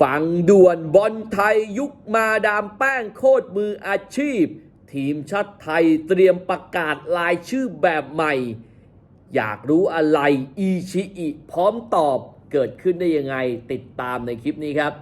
ฝังด่วนบอลไทยยุคมาดามแป้งโคตรมืออาชีพ ทีมชาติไทยเตรียมประกาศลายชื่อแบบใหม่ อยากรู้อะไรอีชิอิพร้อมตอบเกิดขึ้นได้ยังไงติดตามในคลิปนี้ครับ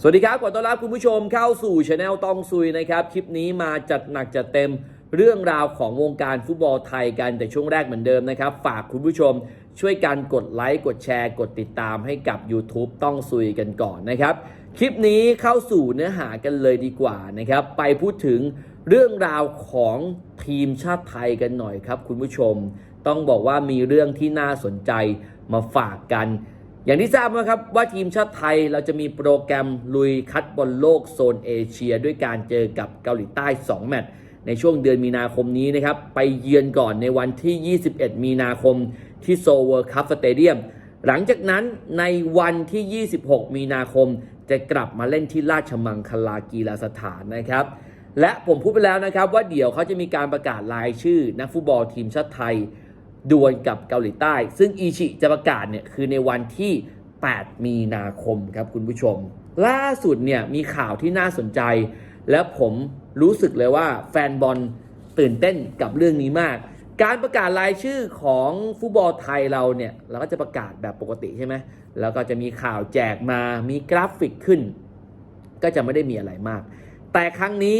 สวัสดีครับขอต้อนรับคุณผู้ชมเข้าสู่ช anel ตองซุยนะครับ คลิปนี้มาจัดหนักจัดเต็มเรื่องราวของวงการฟุตบอลไทยกันแต่ช่วงแรกเหมือนเดิมนะครับ ฝากคุณผู้ชม ช่วยกันกดไลค์ กดแชร์ กดติดตามให้กับ YouTube ต้องซุยกันก่อนนะครับ คลิปนี้เข้าสู่เนื้อหากันเลยดีกว่านะครับ ไปพูดถึงเรื่องราวของทีมชาติไทยกันหน่อยครับ คุณผู้ชม ต้องบอกว่ามีเรื่องที่น่าสนใจมาฝากกัน อย่างที่ทราบนะครับว่าทีมชาติไทยเราจะมีโปรแกรมลุยคัดบอลโลกโซนเอเชีย ด้วยการเจอกับเกาหลีใต้ 2 แมตช์ในช่วงเดือนมีนาคมนี้นะครับ ไปเยือนก่อนในวันที่ 21 มีนาคม ที่โซเวิร์คัพสเตเดียมหลังจากนั้นในวันที่ 26 มีนาคมจะกลับมาเล่นที่ราชมังคลากีฬาสถานนะครับ และผมพูดไปแล้วนะครับ ว่าเดี๋ยวเขาจะมีการประกาศรายชื่อ นักฟุตบอลทีมชาติไทยดวลกับเกาหลีใต้ ซึ่งอีชิจะประกาศเนี่ยคือในวันที่ 8 มีนาคมครับคุณผู้ชม ล่าสุดเนี่ยมีข่าวที่น่าสนใจ และผมรู้สึกเลยว่าแฟนบอลตื่นเต้นกับเรื่องนี้มาก การประกาศรายชื่อของฟุตบอลไทยเราเนี่ยเราก็จะประกาศแบบปกติใช่ไหมแล้วก็จะมีข่าวแจกมามีกราฟิกขึ้น ก็จะไม่ได้มีอะไรมาก แต่ครั้งนี้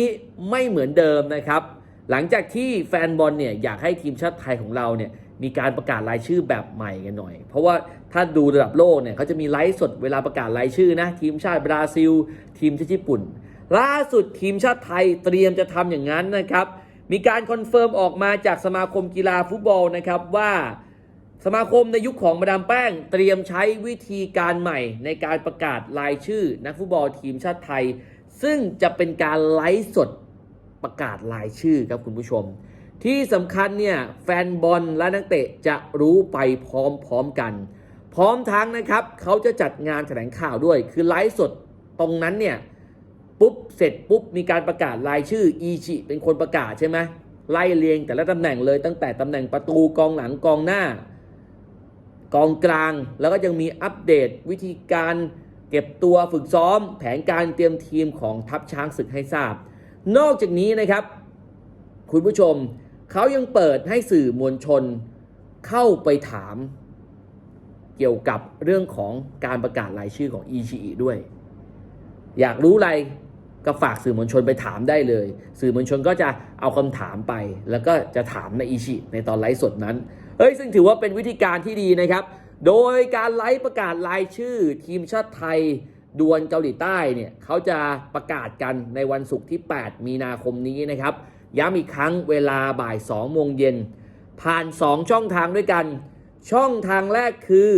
ไม่เหมือนเดิมนะครับ หลังจากที่แฟนบอลเนี่ยอยากให้ทีมชาติไทยของเราเนี่ยมีการประกาศรายชื่อแบบใหม่กันหน่อย เพราะว่าถ้าดูระดับโลกเนี่ยเขาจะมีไลฟ์สดเวลาประกาศรายชื่อนะทีมชาติบราซิล ทีมชาติญี่ปุ่น ล่าสุดทีมชาติไทยเตรียมจะทำอย่างนั้นนะครับ มีการคอนเฟิร์มออกมาจากสมาคมกีฬาฟุตบอลนะครับว่าสมาคมในยุคของมาดามแป้ง เตรียมใช้วิธีการใหม่ ในการประกาศรายชื่อนักฟุตบอลทีมชาติไทย ซึ่งจะเป็นการไลฟ์สดประกาศรายชื่อครับคุณผู้ชม ที่สำคัญเนี่ยแฟนบอลและนักเตะจะรู้ไปพร้อมๆกัน พร้อมทั้งนะครับเขาจะจัดงานแถลงข่าวด้วย คือไลฟ์สดตรงนั้นเนี่ย ปุ๊บเสร็จปุ๊บมีการประกาศรายชื่ออีชิเป็นคนประกาศใช่ไหมไล่เรียงแต่ละตำแหน่งเลยตั้งแต่ตำแหน่งประตูกองหลังกองหน้า กองกลางแล้วก็ยังมีอัปเดตวิธีการเก็บตัวฝึกซ้อม แผนการเตรียมทีมของทัพช้างศึกให้ทราบ นอกจากนี้นะครับ คุณผู้ชมเขายังเปิดให้สื่อมวลชนเข้าไปถาม เกี่ยวกับเรื่องของการประกาศรายชื่อของอีชิด้วย อยากรู้อะไร ก็ฝากสื่อมวลชนไปถามได้เลย สื่อมวลชนก็จะเอาคำถามไป แล้วก็จะถามในอิชิในตอนไลฟ์สดนั้น เฮ้ยซึ่งถือว่าเป็นวิธีการที่ดีนะครับ โดยการไลฟ์ประกาศรายชื่อ ทีมชาติไทยดวลเกาหลีใต้เนี่ยเขาจะประกาศกันในวันศุกร์ที่ 8 มีนาคมนี้นะครับ ย้ำอีกครั้งเวลาบ่าย 2 โมงเย็น ผ่าน 2 ช่องทางด้วยกัน ช่องทางแรกคือ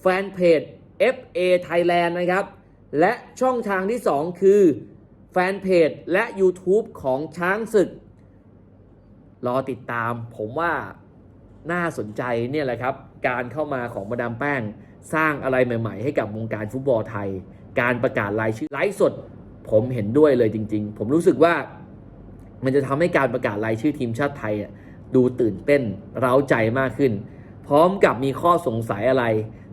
แฟนเพจ FA Thailand นะครับ และช่องทางที่ 2 คือ แฟนเพจและ YouTube ของช้างศึก รอติดตามผมว่าน่าสนใจเนี่ยแหละครับ การเข้ามาของมาดามแป้ง สร้างอะไรใหม่ ๆ ให้กับวงการฟุตบอลไทย การประกาศรายชื่อไลฟ์สด ผมเห็นด้วยเลยจริง ๆ ผมรู้สึกว่ามันจะทำให้การประกาศรายชื่อทีมชาติไทยดูตื่นเต้นเร้าใจมากขึ้น พร้อมกับมีข้อสงสัยอะไร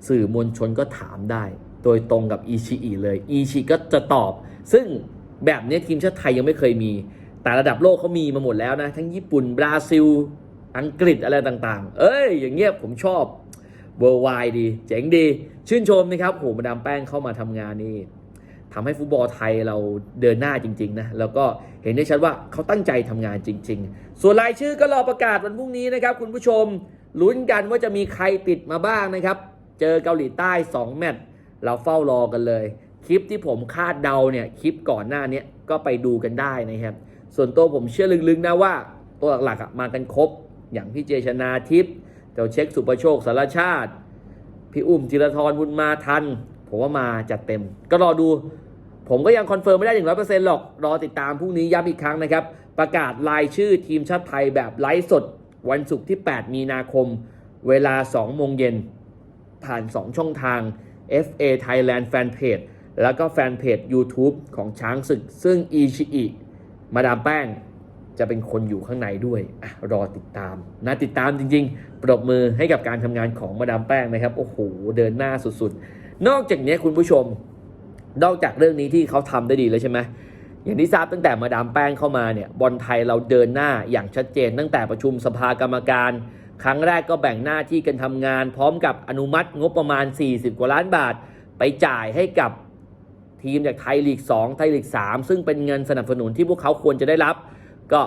สื่อมวลชนก็ถามได้ โดยตรงกับอีชิอิเลยอีชิก็จะตอบ ซึ่ง แบบนี้ทีมชาติไทยยังไม่เคยมี แต่ระดับโลกเขามีมาหมดแล้วนะ ทั้งญี่ปุ่น บราซิล อังกฤษอะไรต่างๆ เอ้ย อย่างเงี้ยผมชอบเวอร์ไวดี เจ๋งดี ชื่นชมนะครับโหมาดามแป้งเข้ามาทำงานนี่ทำให้ฟุตบอลไทยเราเดินหน้าจริง ๆ นะ แล้วก็เห็นได้ชัดว่าเขาตั้งใจทำงานจริง ๆ ส่วนรายชื่อก็รอประกาศวันพรุ่งนี้นะครับคุณผู้ชมลุ้นกันว่าจะมีใครติดมาบ้างนะครับ เจอเกาหลีใต้ 2 แมตช์เราเฝ้ารอกันเลย คลิปที่ผมคาดเดาเนี่ยคลิปก่อนหน้านี้ก็ไปดูกันได้นะครับ ส่วนตัวผมเชื่อลึกๆนะว่าตัวหลักๆมากันครบ อย่างพี่เจชนาทิพย์เจ้าเช็คสุประโชคสารชาติ พี่อุ้มจิรทรบุญมาทัน ผมว่ามาจัดเต็ม ก็รอดู ผมก็ยังคอนเฟิร์มไม่ได้ถึงร้อยเปอร์เซ็นต์หรอก รอติดตามพรุ่งนี้ย้ำอีกครั้งนะครับ ประกาศรายชื่อทีมชาติไทยแบบไลฟ์สด วันศุกร์ที่ 8 มีนาคม เวลา2โมงเย็นผ่าน 2 ช่องทาง FA Thailand Fanpage แล้วก็แฟนเพจ YouTube ของช้างศึก ซึ่งอีชิอิมาดามแป้งจะเป็นคนอยู่ข้างในด้วยอรอติดตามนะติดตามจริง ๆ ปรบมือให้กับการทำงานของมาดามแป้งนะครับ โอ้โห เดินหน้าสุดๆ นอกจากนี้คุณผู้ชม นอกจากเรื่องนี้ที่เขาทำได้ดีแล้วใช่ไหมอย่างที่ทราบตั้งแต่มาดามแป้งเข้ามาเนี่ยบอลไทยเราเดินหน้าอย่างชัดเจน ตั้งแต่ประชุมสภากรรมการ ครั้งแรกก็แบ่งหน้าที่กันทำงาน พร้อมกับอนุมัติงบประมาณ 40 กว่าล้านบาท ไปจ่ายให้กับ ทีมจากไทยลีก 2 ไทยลีก 3 ซึ่งเป็นเงินสนับสนุนที่พวกเขาควรจะได้รับ ก็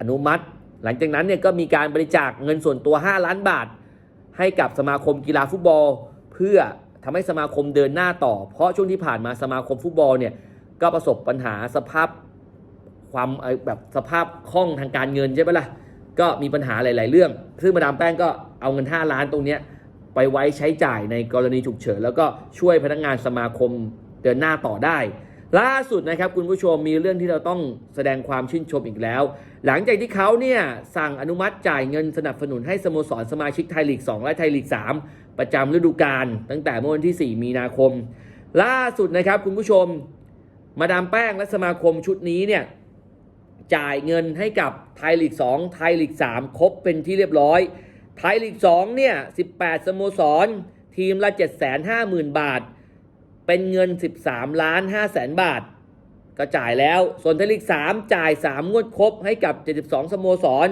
อนุมัติ หลังจากนั้นเนี่ยก็มีการบริจาคเงินส่วนตัว 5 ล้านบาท ให้กับสมาคมกีฬาฟุตบอล เพื่อทำให้สมาคมเดินหน้าต่อ เพราะช่วงที่ผ่านมาสมาคมฟุตบอลเนี่ยก็ประสบปัญหาสภาพความแบบสภาพคล่องทางการเงินใช่ไหมล่ะก็มีปัญหาหลาย ๆ เรื่อง ซึ่งมาดามแป้งก็เอาเงิน 5 ล้านตรงนี้ไปไว้ใช้จ่ายในกรณีฉุกเฉิน แล้วก็ช่วยพนักงานสมาคม เดินหน้าต่อได้ ล่าสุดนะครับคุณผู้ชมมีเรื่องที่เราต้องแสดงความชื่นชมอีกแล้ว หลังจากที่เขาเนี่ยสั่งอนุมัติจ่ายเงินสนับสนุนให้สโมสรสมาชิกไทยลีก 2 และไทยลีก 3 ประจำฤดูกาลตั้งแต่เมื่อวันที่ 4 มีนาคม ล่าสุดนะครับคุณผู้ชม มาดามแป้งและสมาคมชุดนี้เนี่ยจ่ายเงินให้กับไทยลีก 2 ไทยลีก 3 ครบเป็นที่เรียบร้อย ไทยลีก 2 เนี่ย 18 สโมสร ทีมละ 750,000 บาท เป็นเงิน 13 ล้าน5แสนบาท ก็จ่ายแล้ว ส่วนไทยลีก 3 จ่าย 3 งวดครบให้กับ 72 สโมสร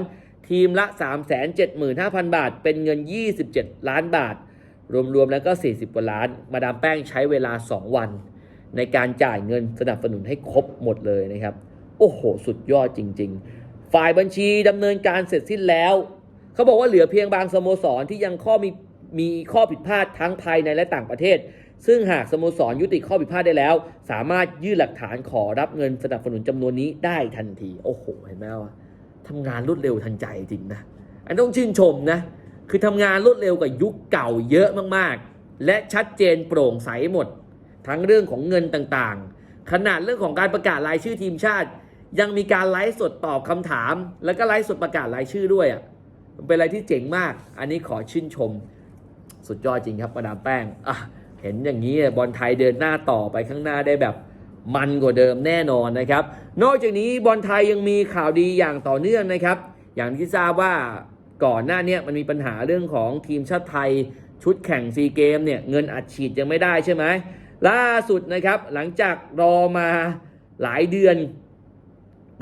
ทีมละ 375,000 บาท เป็นเงิน 27 ล้านบาท รวมๆแล้วก็ 40 กว่าล้าน มาดามแป้งใช้เวลา 2 วัน ในการจ่ายเงินสนับสนุนให้ครบหมดเลยนะครับ โอ้โห สุดยอดจริง ๆ ฝ่ายบัญชีดำเนินการเสร็จสิ้นแล้วเขาบอกว่าเหลือเพียงบางสโมสรที่ยังข้อมีมีข้อผิดพลาดทั้งภายในและต่างประเทศ ซึ่งหากสโมสรยุติข้อผิดพลาดได้แล้ว สามารถยื่นหลักฐานขอรับเงินสนับสนุนจำนวนนี้ได้ทันที โอ้โหเห็นไหมว่าทำงานรวดเร็วทันใจจริงนะอันต้องชื่นชมนะคือทำงานรวดเร็วกว่ายุคเก่าเยอะมากๆ และชัดเจนโปร่งใสหมด ทั้งเรื่องของเงินต่างๆ ขนาดเรื่องของการประกาศรายชื่อทีมชาติ ยังมีการไลฟ์สดตอบคำถาม แล้วก็ไลฟ์สดประกาศรายชื่อด้วยอะเป็นอะไรที่เจ๋งมาก อันนี้ขอชื่นชม สุดยอดจริงครับมาดามแป้งอะ เห็นอย่างนี้บอลไทยเดินหน้าต่อไปข้างหน้าได้แบบมันกว่าเดิมแน่นอนนะครับ นอกจากนี้บอลไทยยังมีข่าวดีอย่างต่อเนื่องนะครับ อย่างที่ทราบว่าก่อนหน้านี้มันมีปัญหาเรื่องของทีมชาติไทยชุดแข่งซีเกมเนี่ยเงินอัดฉีดยังไม่ได้ใช่ไหมล่าสุดนะครับหลังจากรอมาหลายเดือน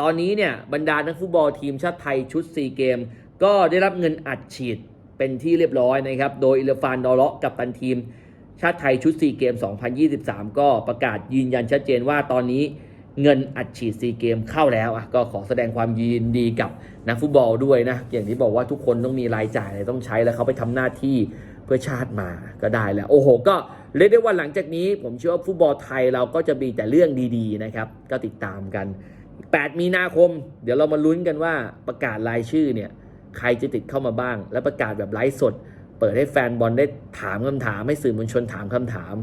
ตอนนี้เนี่ยบรรดานักฟุตบอลทีมชาติไทยชุดซีเกม ก็ได้รับเงินอัดฉีดเป็นที่เรียบร้อยนะครับ โดยอิเลฟานดอเลาะกับตันทีม ชาติไทยชุดซีเกม 2023 ก็ประกาศยืนยันชัดเจนว่าตอนนี้เงินอัดฉีดซีเกมเข้าแล้วอะก็ขอแสดงความยินดีกับนักฟุตบอลด้วยนะ อย่างที่บอกว่าทุกคนต้องมีรายจ่ายต้องใช้แล้วเขาไปทำหน้าที่เพื่อชาติมาก็ได้แล้ว โอ้โห ก็เรียกได้ว่าหลังจากนี้ผมเชื่อว่าฟุตบอลไทยเราก็จะมีแต่เรื่องดีๆนะครับ ก็ติดตามกัน 8 มีนาคม เดี๋ยวเรามาลุ้นกันว่าประกาศรายชื่อเนี่ยใครจะติดเข้ามาบ้าง และประกาศแบบไลฟ์สด เปิดให้แฟนบอลได้ถามคำถาม ให้สื่อมวลชนถามคำถาม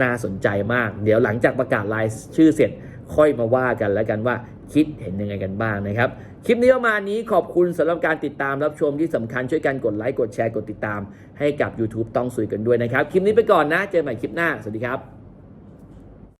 น่าสนใจมาก เดี๋ยวหลังจากประกาศรายชื่อเสร็จค่อยมาว่ากันแล้วกันว่าคิดเห็นยังไงกันบ้างนะครับ คลิปนี้ประมาณนี้ขอบคุณสำหรับการติดตามรับชมที่สำคัญช่วยกันกดไลค์กดแชร์กดติดตาม ให้กับ YouTube ต้องสุยกันด้วยนะครับ คลิปนี้ไปก่อนนะ เจอกันใหม่คลิปหน้า สวัสดีครับ